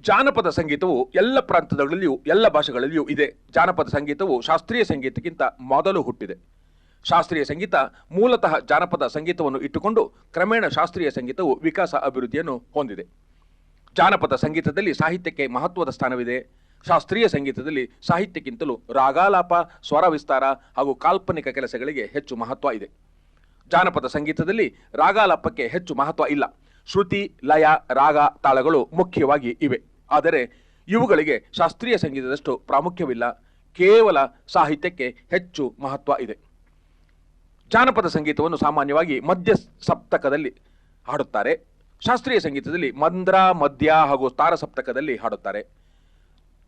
ಜಾನಪದ ಸಂಗೀತವು ಎಲ್ಲ ಪ್ರಾಂತಗಳಲ್ಲಿಯೂ ಎಲ್ಲ ಭಾಷೆಗಳಲ್ಲಿಯೂ ಇದೆ. ಜಾನಪದ ಸಂಗೀತವು ಶಾಸ್ತ್ರೀಯ ಸಂಗೀತಕ್ಕಿಂತ ಮೊದಲು ಹುಟ್ಟಿದೆ. ಶಾಸ್ತ್ರೀಯ ಸಂಗೀತ ಮೂಲತಃ ಜಾನಪದ ಸಂಗೀತವನ್ನು ಇಟ್ಟುಕೊಂಡು ಕ್ರಮೇಣ ಶಾಸ್ತ್ರೀಯ ಸಂಗೀತವು ವಿಕಾಸ ಅಭಿವೃದ್ಧಿಯನ್ನು ಹೊಂದಿದೆ. ಜಾನಪದ ಸಂಗೀತದಲ್ಲಿ ಸಾಹಿತ್ಯಕ್ಕೆ ಮಹತ್ವದ ಸ್ಥಾನವಿದೆ. ಶಾಸ್ತ್ರೀಯ ಸಂಗೀತದಲ್ಲಿ ಸಾಹಿತ್ಯಕ್ಕಿಂತಲೂ ರಾಗಾಲಾಪ, ಸ್ವರ ವಿಸ್ತಾರ ಹಾಗೂ ಕಾಲ್ಪನಿಕ ಕೆಲಸಗಳಿಗೆ ಹೆಚ್ಚು ಮಹತ್ವ ಇದೆ. ಜಾನಪದ ಸಂಗೀತದಲ್ಲಿ ರಾಗಾಲಾಪಕ್ಕೆ ಹೆಚ್ಚು ಮಹತ್ವ ಇಲ್ಲ. ಶ್ರುತಿ, ಲಯ, ರಾಗ ತಾಳಗಳು ಮುಖ್ಯವಾಗಿ ಇವೆ. ಆದರೆ ಇವುಗಳಿಗೆ ಶಾಸ್ತ್ರೀಯ ಸಂಗೀತದಷ್ಟು ಪ್ರಾಮುಖ್ಯವಿಲ್ಲ. ಕೇವಲ ಸಾಹಿತ್ಯಕ್ಕೆ ಹೆಚ್ಚು ಮಹತ್ವ ಇದೆ. ಜಾನಪದ ಸಂಗೀತವನ್ನು ಸಾಮಾನ್ಯವಾಗಿ ಮಧ್ಯ ಸಪ್ತಕದಲ್ಲಿ ಹಾಡುತ್ತಾರೆ. ಶಾಸ್ತ್ರೀಯ ಸಂಗೀತದಲ್ಲಿ ಮಂದ್ರ ಮಧ್ಯ ಹಾಗೂ ತಾರ ಸಪ್ತಕದಲ್ಲಿ ಹಾಡುತ್ತಾರೆ.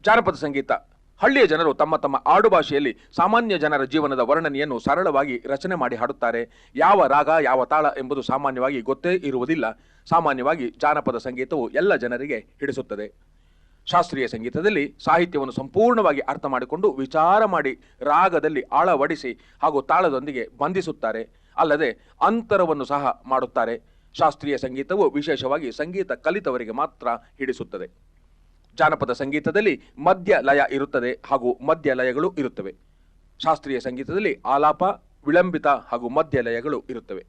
ಜಾನಪದ ಸಂಗೀತ, ಹಳ್ಳಿಯ ಜನರು ತಮ್ಮ ತಮ್ಮ ಆಡು ಭಾಷೆಯಲ್ಲಿ ಸಾಮಾನ್ಯ ಜನರ ಜೀವನದ ವರ್ಣನೆಯನ್ನು ಸರಳವಾಗಿ ರಚನೆ ಮಾಡಿ ಹಾಡುತ್ತಾರೆ. ಯಾವ ರಾಗ, ಯಾವ ತಾಳ ಎಂಬುದು ಸಾಮಾನ್ಯವಾಗಿ ಗೊತ್ತೇ ಇರುವುದಿಲ್ಲ. ಸಾಮಾನ್ಯವಾಗಿ ಜಾನಪದ ಸಂಗೀತವು ಎಲ್ಲ ಜನರಿಗೆ ಹಿಡಿಸುತ್ತದೆ. ಶಾಸ್ತ್ರೀಯ ಸಂಗೀತದಲ್ಲಿ ಸಾಹಿತ್ಯವನ್ನು ಸಂಪೂರ್ಣವಾಗಿ ಅರ್ಥ ಮಾಡಿಕೊಂಡು ವಿಚಾರ ಮಾಡಿ ರಾಗದಲ್ಲಿ ಆಳವಡಿಸಿ ಹಾಗೂ ತಾಳದೊಂದಿಗೆ ಬಂಧಿಸುತ್ತಾರೆ. ಅಲ್ಲದೆ ಅಂತರವನ್ನು ಸಹ ಮಾಡುತ್ತಾರೆ. ಶಾಸ್ತ್ರೀಯ ಸಂಗೀತವು ವಿಶೇಷವಾಗಿ ಸಂಗೀತ ಕಲಿತವರಿಗೆ ಮಾತ್ರ ಹಿಡಿಸುತ್ತದೆ. ಜಾನಪದ ಸಂಗೀತದಲ್ಲಿ ಮಧ್ಯ ಲಯ ಇರುತ್ತದೆ ಹಾಗೂ ಮಧ್ಯ ಲಯಗಳು ಇರುತ್ತವೆ. ಶಾಸ್ತ್ರೀಯ ಸಂಗೀತದಲ್ಲಿ ಆಲಾಪ, ವಿಳಂಬಿತ ಹಾಗೂ ಮಧ್ಯ ಲಯಗಳು ಇರುತ್ತವೆ.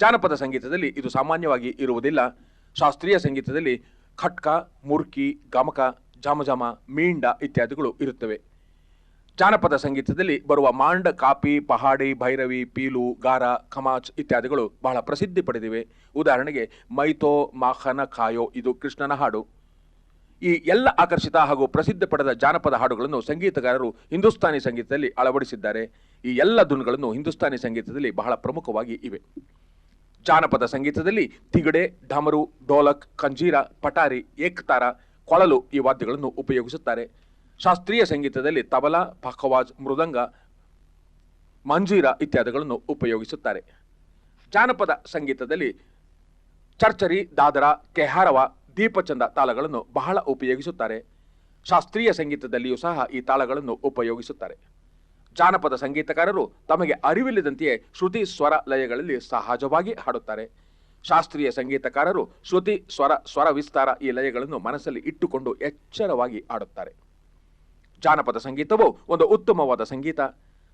ಜಾನಪದ ಸಂಗೀತದಲ್ಲಿ ಇದು ಸಾಮಾನ್ಯವಾಗಿ ಇರುವುದಿಲ್ಲ. ಶಾಸ್ತ್ರೀಯ ಸಂಗೀತದಲ್ಲಿ ಖಟ್ಕ, ಮುರ್ಕಿ, ಗಮಕ, ಜಾಮಜಾಮ, ಮೀಂಡ ಇತ್ಯಾದಿಗಳು ಇರುತ್ತವೆ. ಜಾನಪದ ಸಂಗೀತದಲ್ಲಿ ಬರುವ ಮಾಂಡ, ಕಾಪಿ, ಪಹಾಡಿ, ಭೈರವಿ, ಪೀಲು, ಗಾರ ಖಮಾಚ್ ಇತ್ಯಾದಿಗಳು ಬಹಳ ಪ್ರಸಿದ್ಧಿ ಪಡೆದಿವೆ. ಉದಾಹರಣೆಗೆ, ಮೈತೋ, ಮಾಖನ, ಕಾಯೋ, ಇದು ಕೃಷ್ಣನ ಹಾಡು. ಈ ಎಲ್ಲ ಆಕರ್ಷಿತ ಹಾಗೂ ಪ್ರಸಿದ್ಧ ಪಡೆದ ಜಾನಪದ ಹಾಡುಗಳನ್ನು ಸಂಗೀತಗಾರರು ಹಿಂದೂಸ್ತಾನಿ ಸಂಗೀತದಲ್ಲಿ ಅಳವಡಿಸಿದ್ದಾರೆ. ಈ ಎಲ್ಲ ಧುನ್ಗಳನ್ನು ಹಿಂದೂಸ್ತಾನಿ ಸಂಗೀತದಲ್ಲಿ ಬಹಳ ಪ್ರಮುಖವಾಗಿ ಇವೆ. ಜಾನಪದ ಸಂಗೀತದಲ್ಲಿ ತಿಗಡೆ ಢಮರು ಡೋಲಕ್ ಕಂಜೀರ ಪಟಾರಿ, ಏಕ್ತಾರ, ಕೊಳಲು ಈ ವಾದ್ಯಗಳನ್ನು ಉಪಯೋಗಿಸುತ್ತಾರೆ. ಶಾಸ್ತ್ರೀಯ ಸಂಗೀತದಲ್ಲಿ ತಬಲಾ, ಪಖವಾಜ್, ಮೃದಂಗ, ಮಂಜೀರ ಇತ್ಯಾದಿಗಳನ್ನು ಉಪಯೋಗಿಸುತ್ತಾರೆ. ಜಾನಪದ ಸಂಗೀತದಲ್ಲಿ ಚರ್ಚರಿ, ದಾದರ, ಕೆಹಾರವ, ದೀಪಚಂದ ತಾಳಗಳನ್ನು ಬಹಳ ಉಪಯೋಗಿಸುತ್ತಾರೆ. ಶಾಸ್ತ್ರೀಯ ಸಂಗೀತದಲ್ಲಿಯೂ ಸಹ ಈ ತಾಳಗಳನ್ನು ಉಪಯೋಗಿಸುತ್ತಾರೆ. ಜಾನಪದ ಸಂಗೀತಕಾರರು ತಮಗೆ ಅರಿವಿಲ್ಲದಂತೆಯೇ ಶ್ರುತಿ ಸ್ವರ ಲಯಗಳಲ್ಲಿ ಸಹಜವಾಗಿ ಹಾಡುತ್ತಾರೆ. ಶಾಸ್ತ್ರೀಯ ಸಂಗೀತಕಾರರು ಶ್ರುತಿ ಸ್ವರ ಸ್ವರ ವಿಸ್ತಾರ ಈ ಲಯಗಳನ್ನು ಮನಸ್ಸಲ್ಲಿ ಇಟ್ಟುಕೊಂಡು ಎಚ್ಚರವಾಗಿ ಆಡುತ್ತಾರೆ ಜಾನಪದ ಸಂಗೀತವು ಒಂದು ಉತ್ತಮವಾದ ಸಂಗೀತ.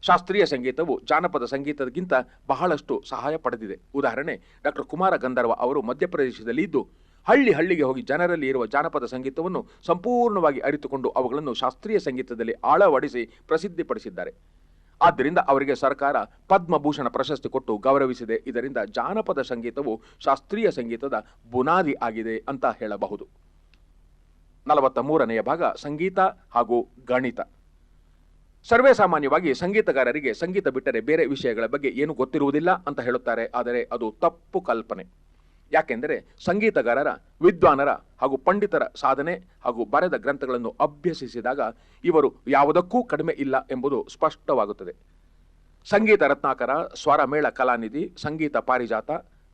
ಶಾಸ್ತ್ರೀಯ ಸಂಗೀತವು ಜಾನಪದ ಸಂಗೀತಕ್ಕಿಂತ ಬಹಳಷ್ಟು ಸಹಾಯ ಪಡೆದಿದೆ. ಉದಾಹರಣೆ, ಡಾಕ್ಟರ್ ಕುಮಾರ ಗಂಧರ್ವ ಅವರು ಮಧ್ಯಪ್ರದೇಶದಲ್ಲಿ ಇದ್ದು ಹಳ್ಳಿ ಹಳ್ಳಿಗೆ ಹೋಗಿ ಜನರಲ್ಲಿ ಇರುವ ಜಾನಪದ ಸಂಗೀತವನ್ನು ಸಂಪೂರ್ಣವಾಗಿ ಅರಿತುಕೊಂಡು ಅವುಗಳನ್ನು ಶಾಸ್ತ್ರೀಯ ಸಂಗೀತದಲ್ಲಿ ಆಳವಡಿಸಿ ಪ್ರಸಿದ್ಧಿಪಡಿಸಿದ್ದಾರೆ. ಆದ್ದರಿಂದ ಅವರಿಗೆ ಸರ್ಕಾರ ಪದ್ಮಭೂಷಣ ಪ್ರಶಸ್ತಿ ಕೊಟ್ಟು ಗೌರವಿಸಿದೆ. ಇದರಿಂದ ಜಾನಪದ ಸಂಗೀತವು ಶಾಸ್ತ್ರೀಯ ಸಂಗೀತದ ಬುನಾದಿ ಆಗಿದೆ ಅಂತ ಹೇಳಬಹುದು. ನಲವತ್ತ ಮೂರನೆಯ ಭಾಗ, ಸಂಗೀತ ಹಾಗೂ ಗಣಿತ. ಸರ್ವೇ ಸಾಮಾನ್ಯವಾಗಿ ಸಂಗೀತಗಾರರಿಗೆ ಸಂಗೀತ ಬಿಟ್ಟರೆ ಬೇರೆ ವಿಷಯಗಳ ಬಗ್ಗೆ ಏನು ಗೊತ್ತಿರುವುದಿಲ್ಲ ಅಂತ ಹೇಳುತ್ತಾರೆ. ಆದರೆ ಅದು ತಪ್ಪು ಕಲ್ಪನೆ. ಯಾಕೆಂದರೆ ಸಂಗೀತಗಾರರ, ವಿದ್ವಾನರ ಹಾಗೂ ಪಂಡಿತರ ಸಾಧನೆ ಹಾಗೂ ಬರೆದ ಗ್ರಂಥಗಳನ್ನು ಅಭ್ಯಸಿಸಿದಾಗ ಇವರು ಯಾವುದಕ್ಕೂ ಕಡಿಮೆ ಇಲ್ಲ ಎಂಬುದು ಸ್ಪಷ್ಟವಾಗುತ್ತದೆ. ಸಂಗೀತ ರತ್ನಾಕರ ಸ್ವರಮೇಳ ಕಲಾನಿಧಿ, ಸಂಗೀತ ಪಾರಿಜಾತ,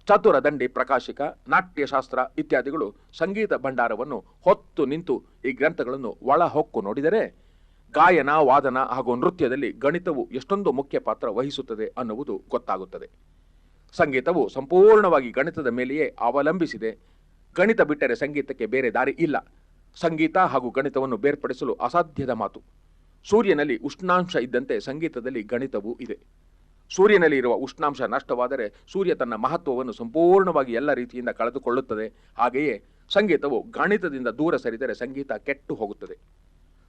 ಚತುರ ದಂಡಿ ಪ್ರಕಾಶಿಕ, ನಾಟ್ಯಶಾಸ್ತ್ರ ಇತ್ಯಾದಿಗಳು ಸಂಗೀತ ಭಂಡಾರವನ್ನು ಹೊತ್ತು ನಿಂತು ಈ ಗ್ರಂಥಗಳನ್ನು ಒಳ ಹೊಕ್ಕು ನೋಡಿದರೆ ಗಾಯನ, ವಾದನ ಹಾಗೂ ನೃತ್ಯದಲ್ಲಿ ಗಣಿತವು ಎಷ್ಟೊಂದು ಮುಖ್ಯ ಪಾತ್ರ ವಹಿಸುತ್ತದೆ ಅನ್ನುವುದು ಗೊತ್ತಾಗುತ್ತದೆ. ಸಂಗೀತವು ಸಂಪೂರ್ಣವಾಗಿ ಗಣಿತದ ಮೇಲೆಯೇ ಅವಲಂಬಿಸಿದೆ. ಗಣಿತ ಬಿಟ್ಟರೆ ಸಂಗೀತಕ್ಕೆ ಬೇರೆ ದಾರಿ ಇಲ್ಲ. ಸಂಗೀತ ಹಾಗೂ ಗಣಿತವನ್ನು ಬೇರ್ಪಡಿಸಲು ಅಸಾಧ್ಯದ ಮಾತು. ಸೂರ್ಯನಲ್ಲಿ ಉಷ್ಣಾಂಶ ಇದ್ದಂತೆ ಸಂಗೀತದಲ್ಲಿ ಗಣಿತವೂ ಇದೆ. ಸೂರ್ಯನಲ್ಲಿ ಇರುವ ಉಷ್ಣಾಂಶ ನಷ್ಟವಾದರೆ ಸೂರ್ಯ ತನ್ನ ಮಹತ್ವವನ್ನು ಸಂಪೂರ್ಣವಾಗಿ ಎಲ್ಲ ರೀತಿಯಿಂದ ಕಳೆದುಕೊಳ್ಳುತ್ತದೆ. ಹಾಗೆಯೇ ಸಂಗೀತವು ಗಣಿತದಿಂದ ದೂರ ಸರಿದರೆ ಸಂಗೀತ ಕೆಟ್ಟು ಹೋಗುತ್ತದೆ.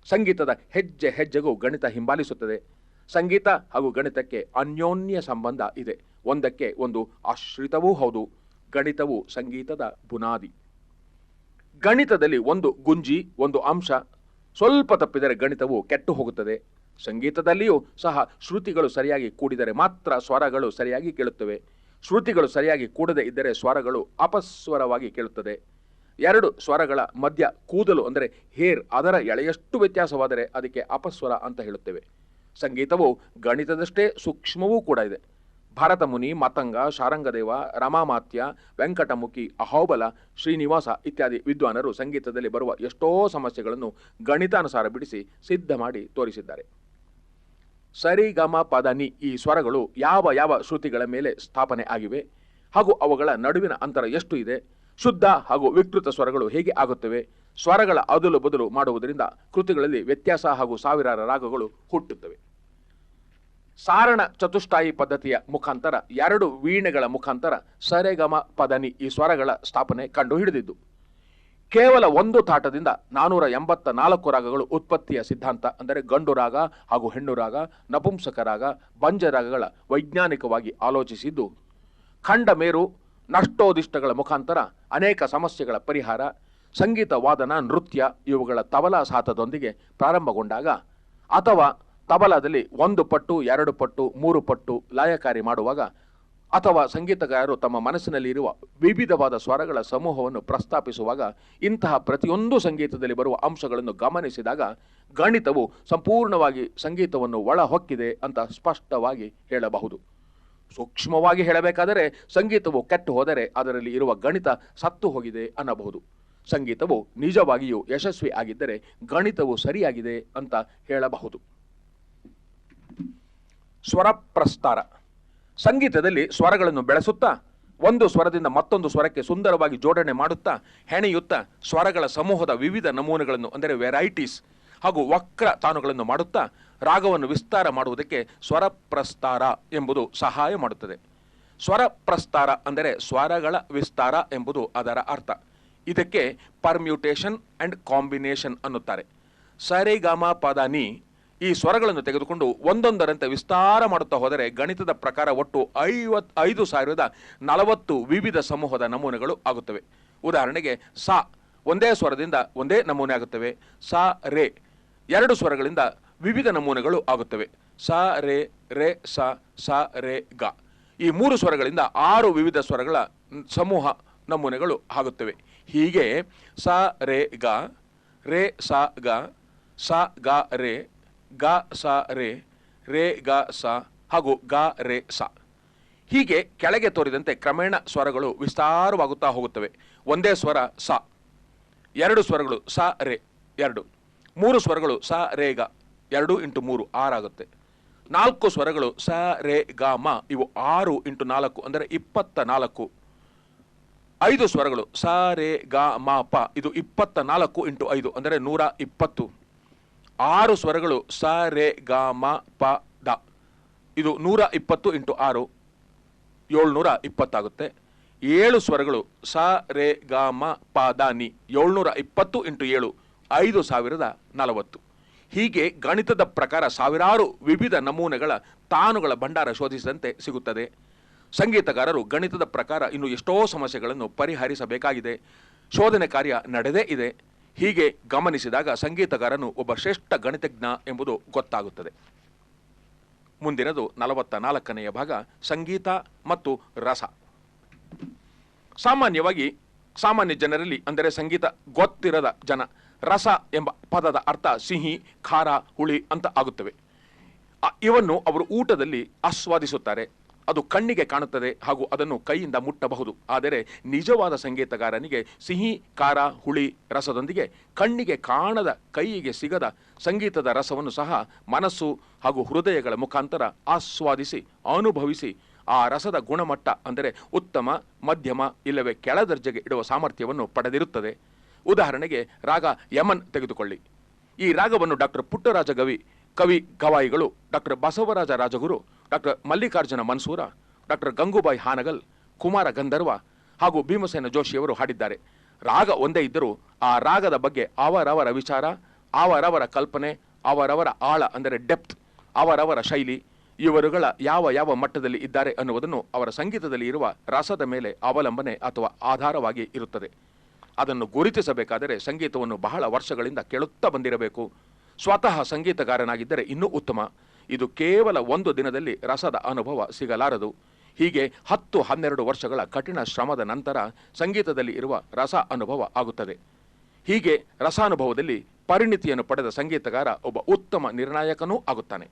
ಸಂಗೀತದ ಹೆಜ್ಜೆ ಹೆಜ್ಜೆಗೂ ಗಣಿತ ಹಿಂಬಾಲಿಸುತ್ತದೆ. ಸಂಗೀತ ಹಾಗೂ ಗಣಿತಕ್ಕೆ ಅನ್ಯೋನ್ಯ ಸಂಬಂಧ ಇದೆ. ಒಂದಕ್ಕೆ ಒಂದು ಆಶ್ರಿತವೂ ಹೌದು, ಗಣಿತವು ಸಂಗೀತದ ಬುನಾದಿ. ಗಣಿತದಲ್ಲಿ ಒಂದು ಗುಂಜಿ, ಒಂದು ಅಂಶ, ಸ್ವಲ್ಪ ತಪ್ಪಿದರೆ ಗಣಿತವು ಕೆಟ್ಟು ಹೋಗುತ್ತದೆ. ಸಂಗೀತದಲ್ಲಿಯೂ ಸಹ ಶ್ರುತಿಗಳು ಸರಿಯಾಗಿ ಕೂಡಿದರೆ ಮಾತ್ರ ಸ್ವರಗಳು ಸರಿಯಾಗಿ ಕೇಳುತ್ತವೆ. ಶ್ರುತಿಗಳು ಸರಿಯಾಗಿ ಕೂಡದೇ ಇದ್ದರೆ ಸ್ವರಗಳು ಅಪಸ್ವರವಾಗಿ ಕೇಳುತ್ತದೆ. ಎರಡು ಸ್ವರಗಳ ಮಧ್ಯ ಕೂದಲು ಅಂದರೆ ಹೇರ್ ಅದರ ಎಳೆಯಷ್ಟು ವ್ಯತ್ಯಾಸವಾದರೆ ಅದಕ್ಕೆ ಅಪಸ್ವರ ಅಂತ ಹೇಳುತ್ತೇವೆ. ಸಂಗೀತವು ಗಣಿತದಷ್ಟೇ ಸೂಕ್ಷ್ಮವೂ ಕೂಡ ಇದೆ. ಭರತ ಮುನಿ, ಮತಂಗ, ಶಾರಂಗದೇವ, ರಮಾಮಾತ್ಯ, ವೆಂಕಟಮುಖಿ, ಅಹೋಬಲ, ಶ್ರೀನಿವಾಸ ಇತ್ಯಾದಿ ವಿದ್ವಾನರು ಸಂಗೀತದಲ್ಲಿ ಬರುವ ಎಷ್ಟೋ ಸಮಸ್ಯೆಗಳನ್ನು ಗಣಿತಾನುಸಾರ ಬಿಡಿಸಿ ಸಿದ್ಧ ಮಾಡಿ ತೋರಿಸಿದ್ದಾರೆ. ಸರಿಗಮ ಗಮ ಪದ ಈ ಸ್ವರಗಳು ಯಾವ ಯಾವ ಶ್ರುತಿಗಳ ಮೇಲೆ ಸ್ಥಾಪನೆ ಆಗಿವೆ ಹಾಗೂ ಅವುಗಳ ನಡುವಿನ ಅಂತರ ಎಷ್ಟು ಇದೆ, ಶುದ್ಧ ಹಾಗೂ ವಿಕೃತ ಸ್ವರಗಳು ಹೇಗೆ ಆಗುತ್ತವೆ, ಸ್ವರಗಳ ಅದಲು ಬದಲು ಮಾಡುವುದರಿಂದ ಕೃತಿಗಳಲ್ಲಿ ವ್ಯತ್ಯಾಸ ಹಾಗೂ ಸಾವಿರಾರು ರಾಗಗಳು ಹುಟ್ಟುತ್ತವೆ. ಸಾರಣ ಚತುಷ್ಟಾಯಿ ಪದ್ಧತಿಯ ಮುಖಾಂತರ, ಎರಡು ವೀಣೆಗಳ ಮುಖಾಂತರ ಸರೆಗಮ ಪದನಿ ಈ ಸ್ವರಗಳ ಸ್ಥಾಪನೆ ಕಂಡು ಹಿಡಿದಿದ್ದು. ಕೇವಲ ಒಂದು ತಾಟದಿಂದ ನಾನೂರ ಎಂಬತ್ತ ನಾಲ್ಕು ರಾಗಗಳು ಉತ್ಪತ್ತಿಯ ಸಿದ್ಧಾಂತ, ಅಂದರೆ ಗಂಡು ರಾಗ ಹಾಗೂ ಹೆಣ್ಣು ರಾಗ, ನಪುಂಸಕ ರಾಗ ಬಂಜ ರಾಗಗಳ ವೈಜ್ಞಾನಿಕವಾಗಿ ಆಲೋಚಿಸಿದ್ದು. ಖಂಡ ಮೇರು, ನಷ್ಟೋದಿಷ್ಟಗಳ ಮುಖಾಂತರ ಅನೇಕ ಸಮಸ್ಯೆಗಳ ಪರಿಹಾರ ಸಂಗೀತ ವಾದನ ನೃತ್ಯ ಇವುಗಳ ತಬಲಾ ಸಾತದೊಂದಿಗೆ ಪ್ರಾರಂಭಗೊಂಡಾಗ ಅಥವಾ ತಬಲಾದಲ್ಲಿ ಒಂದು ಪಟ್ಟು, ಎರಡು ಪಟ್ಟು, ಮೂರು ಪಟ್ಟು ಲಯಕಾರಿ ಮಾಡುವಾಗ ಅಥವಾ ಸಂಗೀತಗಾರರು ತಮ್ಮ ಮನಸ್ಸಿನಲ್ಲಿ ಇರುವ ವಿವಿಧವಾದ ಸ್ವರಗಳ ಸಮೂಹವನ್ನು ಪ್ರಸ್ತಾಪಿಸುವಾಗ ಇಂತಹ ಪ್ರತಿಯೊಂದು ಸಂಗೀತದಲ್ಲಿ ಬರುವ ಅಂಶಗಳನ್ನು ಗಮನಿಸಿದಾಗ ಗಣಿತವು ಸಂಪೂರ್ಣವಾಗಿ ಸಂಗೀತವನ್ನು ಒಳ ಹೊಕ್ಕಿದೆ ಅಂತ ಸ್ಪಷ್ಟವಾಗಿ ಹೇಳಬಹುದು. ಸೂಕ್ಷ್ಮವಾಗಿ ಹೇಳಬೇಕಾದರೆ ಸಂಗೀತವು ಕೆಟ್ಟು ಹೋದರೆ ಅದರಲ್ಲಿ ಇರುವ ಗಣಿತ ಸತ್ತು ಹೋಗಿದೆ ಅನ್ನಬಹುದು. ಸಂಗೀತವು ನಿಜವಾಗಿಯೂ ಯಶಸ್ವಿ ಆಗಿದ್ದರೆ ಗಣಿತವು ಸರಿಯಾಗಿದೆ ಅಂತ ಹೇಳಬಹುದು. ಸ್ವರ ಪ್ರಸ್ತಾರ ಸಂಗೀತದಲ್ಲಿ ಸ್ವರಗಳನ್ನು ಬೆಳೆಸುತ್ತಾ, ಒಂದು ಸ್ವರದಿಂದ ಮತ್ತೊಂದು ಸ್ವರಕ್ಕೆ ಸುಂದರವಾಗಿ ಜೋಡಣೆ ಮಾಡುತ್ತಾ, ಹೆಣೆಯುತ್ತಾ ಸ್ವರಗಳ ಸಮೂಹದ ವಿವಿಧ ನಮೂನೆಗಳನ್ನು, ಅಂದರೆ ವೆರೈಟೀಸ್ ಹಾಗೂ ವಕ್ರ ತಾನುಗಳನ್ನು ಮಾಡುತ್ತಾ, ರಾಗವನ್ನು ವಿಸ್ತಾರ ಮಾಡುವುದಕ್ಕೆ ಸ್ವರ ಪ್ರಸ್ತಾರ ಎಂಬುದು ಸಹಾಯ ಮಾಡುತ್ತದೆ. ಸ್ವರ ಪ್ರಸ್ತಾರ ಅಂದರೆ ಸ್ವರಗಳ ವಿಸ್ತಾರ ಎಂಬುದು ಅದರ ಅರ್ಥ. ಇದಕ್ಕೆ ಪರ್ಮ್ಯೂಟೇಷನ್ ಅಂಡ್ ಕಾಂಬಿನೇಷನ್ ಅನ್ನುತ್ತಾರೆ. ಸರಿಗಮ ಪದ ಈ ಸ್ವರಗಳನ್ನು ತೆಗೆದುಕೊಂಡು ಒಂದೊಂದರಂತೆ ವಿಸ್ತಾರ ಮಾಡುತ್ತಾ ಹೋದರೆ ಗಣಿತದ ಪ್ರಕಾರ ಒಟ್ಟು ಐವತ್ ಐದು ಸಾವಿರದ ನಲವತ್ತು ವಿವಿಧ ಸಮೂಹದ ನಮೂನೆಗಳು ಆಗುತ್ತವೆ. ಉದಾಹರಣೆಗೆ ಸ ಒಂದೇ ಸ್ವರದಿಂದ ಒಂದೇ ನಮೂನೆ ಆಗುತ್ತವೆ. ಸ, ರೇ ಎರಡು ಸ್ವರಗಳಿಂದ ವಿವಿಧ ನಮೂನೆಗಳು ಆಗುತ್ತವೆ. ಸ, ರೇ ರೇ, ಸ ಸ, ರೇ, ಗ ಈ ಮೂರು ಸ್ವರಗಳಿಂದ ಆರು ವಿವಿಧ ಸ್ವರಗಳ ಸಮೂಹ ನಮೂನೆಗಳು ಆಗುತ್ತವೆ. ಹೀಗೆ ಸ, ರೇ, ಗ, ರೇ, ಸ, ಗ ಸ, ಗ, ರೇ ಗ, ಸ, ರೇ ರೇ, ಗ, ಸ ಹಾಗೂ ಗ, ರೇ, ಸ. ಹೀಗೆ ಕೆಳಗೆ ತೋರಿದಂತೆ ಕ್ರಮೇಣ ಸ್ವರಗಳು ವಿಸ್ತಾರವಾಗುತ್ತಾ ಹೋಗುತ್ತವೆ. ಒಂದೇ ಸ್ವರ ಸ. ಎರಡು ಸ್ವರಗಳು ಸ, ರೇ, ಎರಡು. ಮೂರು ಸ್ವರಗಳು ಸ, ರೇ, ಗ. ಎರಡು ಇಂಟು ಮೂರು ಆರಾಗುತ್ತೆ ನಾಲ್ಕು ಸ್ವರಗಳು ಸ, ರೇ, ಗ, ಮ. ಇವು ಆರು ಇಂಟು ನಾಲ್ಕು ಅಂದರೆ ಇಪ್ಪತ್ತ ನಾಲ್ಕು. ಐದು ಸ್ವರಗಳು ಸ, ರೇ, ಗ, ಮ, ಪ. ಇದು ಇಪ್ಪತ್ತ ನಾಲ್ಕು ಇಂಟು ಐದು ಅಂದರೆ ನೂರ ಇಪ್ಪತ್ತು. ಆರು ಸ್ವರಗಳು ಸ, ರೆ, ಗ, ಮ, ಪ ದ ಇದು ನೂರ ಇಪ್ಪತ್ತು ಇಂಟು ಆರು. ಏಳ್ನೂರ ಇಪ್ಪತ್ತಾಗುತ್ತೆ. ಏಳು ಸ್ವರಗಳು ಸ, ರೆ, ಗ, ಮ, ಪ, ದ, ನಿ. ಏಳ್ನೂರ ಇಪ್ಪತ್ತು ಇಂಟು ಏಳು, ಐದು ಸಾವಿರದ ನಲವತ್ತು. ಹೀಗೆ ಗಣಿತದ ಪ್ರಕಾರ ಸಾವಿರಾರು ವಿವಿಧ ನಮೂನೆಗಳ ತಾನುಗಳ ಭಂಡಾರ ಶೋಧಿಸಿದಂತೆ ಸಿಗುತ್ತದೆ. ಸಂಗೀತಗಾರರು ಗಣಿತದ ಪ್ರಕಾರ ಇನ್ನು ಎಷ್ಟೋ ಸಮಸ್ಯೆಗಳನ್ನು ಪರಿಹರಿಸಬೇಕಾಗಿದೆ. ಶೋಧನೆ ಕಾರ್ಯ ನಡೆದೇ ಇದೆ. ಹೀಗೆ ಗಮನಿಸಿದಾಗ ಸಂಗೀತಗಾರನು ಒಬ್ಬ ಶ್ರೇಷ್ಠ ಗಣಿತಜ್ಞ ಎಂಬುದು ಗೊತ್ತಾಗುತ್ತದೆ. ಮುಂದಿನದು ನಲವತ್ತ ನಾಲ್ಕನೆಯ ಭಾಗ, ಸಂಗೀತ ಮತ್ತು ರಸ. ಸಾಮಾನ್ಯವಾಗಿ ಸಾಮಾನ್ಯ ಜನರಲ್ಲಿ ಅಂದರೆ ಸಂಗೀತ ಗೊತ್ತಿರದ ಜನ, ರಸ ಎಂಬ ಪದದ ಅರ್ಥ ಸಿಹಿ, ಖಾರ, ಹುಳಿ ಅಂತ ಆಗುತ್ತವೆ. ಇವನ್ನು ಅವರು ಊಟದಲ್ಲಿ ಆಸ್ವಾದಿಸುತ್ತಾರೆ. ಅದು ಕಣ್ಣಿಗೆ ಕಾಣುತ್ತದೆ ಹಾಗೂ ಅದನ್ನು ಕೈಯಿಂದ ಮುಟ್ಟಬಹುದು. ಆದರೆ ನಿಜವಾದ ಸಂಗೀತಗಾರನಿಗೆ ಸಿಹಿ, ಖಾರ, ಹುಳಿ ರಸದೊಂದಿಗೆ ಕಣ್ಣಿಗೆ ಕಾಣದ ಕೈಯಿಗೆ ಸಿಗದ ಸಂಗೀತದ ರಸವನ್ನು ಸಹ ಮನಸ್ಸು ಹಾಗೂ ಹೃದಯಗಳ ಮುಖಾಂತರ ಆಸ್ವಾದಿಸಿ, ಅನುಭವಿಸಿ ಆ ರಸದ ಗುಣಮಟ್ಟ ಅಂದರೆ ಉತ್ತಮ, ಮಧ್ಯಮ ಇಲ್ಲವೇ ಕೆಳದರ್ಜೆಗೆ ಇಡುವ ಸಾಮರ್ಥ್ಯವನ್ನು ಪಡೆದಿರುತ್ತದೆ. ಉದಾಹರಣೆಗೆ ರಾಗ ಯಮನ್ ತೆಗೆದುಕೊಳ್ಳಿ. ಈ ರಾಗವನ್ನು ಡಾಕ್ಟರ್ ಪುಟ್ಟರಾಜ ಗವಿ, ಕವಿ ಗವಾಯಿಗಳು doctor Basavaraj Rajaguru doctor Mallikarjun Mansur, doctor Gangubai Hangal, Kumar Gandharva ಹಾಗೂ ಭೀಮಸೇನ ಜೋಶಿಯವರು ಹಾಡಿದ್ದಾರೆ. ರಾಗ ಒಂದೇ ಇದ್ದರೂ ಆ ರಾಗದ ಬಗ್ಗೆ ಅವರವರ ವಿಚಾರ, ಅವರವರ ಕಲ್ಪನೆ, ಅವರವರ ಆಳ ಅಂದರೆ ಡೆಪ್ತ್, ಅವರವರ ಶೈಲಿ, ಇವರುಗಳ ಯಾವ ಯಾವ ಮಟ್ಟದಲ್ಲಿ ಇದ್ದಾರೆ ಅನ್ನುವುದನ್ನು ಅವರ ಸಂಗೀತದಲ್ಲಿ ಇರುವ ರಸದ ಮೇಲೆ ಅವಲಂಬನೆ ಅಥವಾ ಆಧಾರವಾಗಿ ಇರುತ್ತದೆ. ಅದನ್ನು ಗುರುತಿಸಬೇಕಾದರೆ ಸಂಗೀತವನ್ನು ಬಹಳ ವರ್ಷಗಳಿಂದ ಕೇಳುತ್ತಾ ಬಂದಿರಬೇಕು. ಸ್ವತಃ ಸಂಗೀತಗಾರನಾಗಿದ್ದರೆ ಇನ್ನೂ ಉತ್ತಮ. ಇದು ಕೇವಲ ಒಂದು ದಿನದಲ್ಲಿ ರಸದ ಅನುಭವ ಸಿಗಲಾರದು. ಹೀಗೆ ಹತ್ತು ಹನ್ನೆರಡು ವರ್ಷಗಳ ಕಠಿಣ ಶ್ರಮದ ನಂತರ ಸಂಗೀತದಲ್ಲಿ ಇರುವ ರಸ ಅನುಭವ ಆಗುತ್ತದೆ. ಹೀಗೆ ರಸಾನುಭವದಲ್ಲಿ ಪರಿಣಿತಿಯನ್ನು ಪಡೆದ ಸಂಗೀತಗಾರ ಒಬ್ಬ ಉತ್ತಮ ನಿರ್ಣಾಯಕನೂ ಆಗುತ್ತಾನೆ.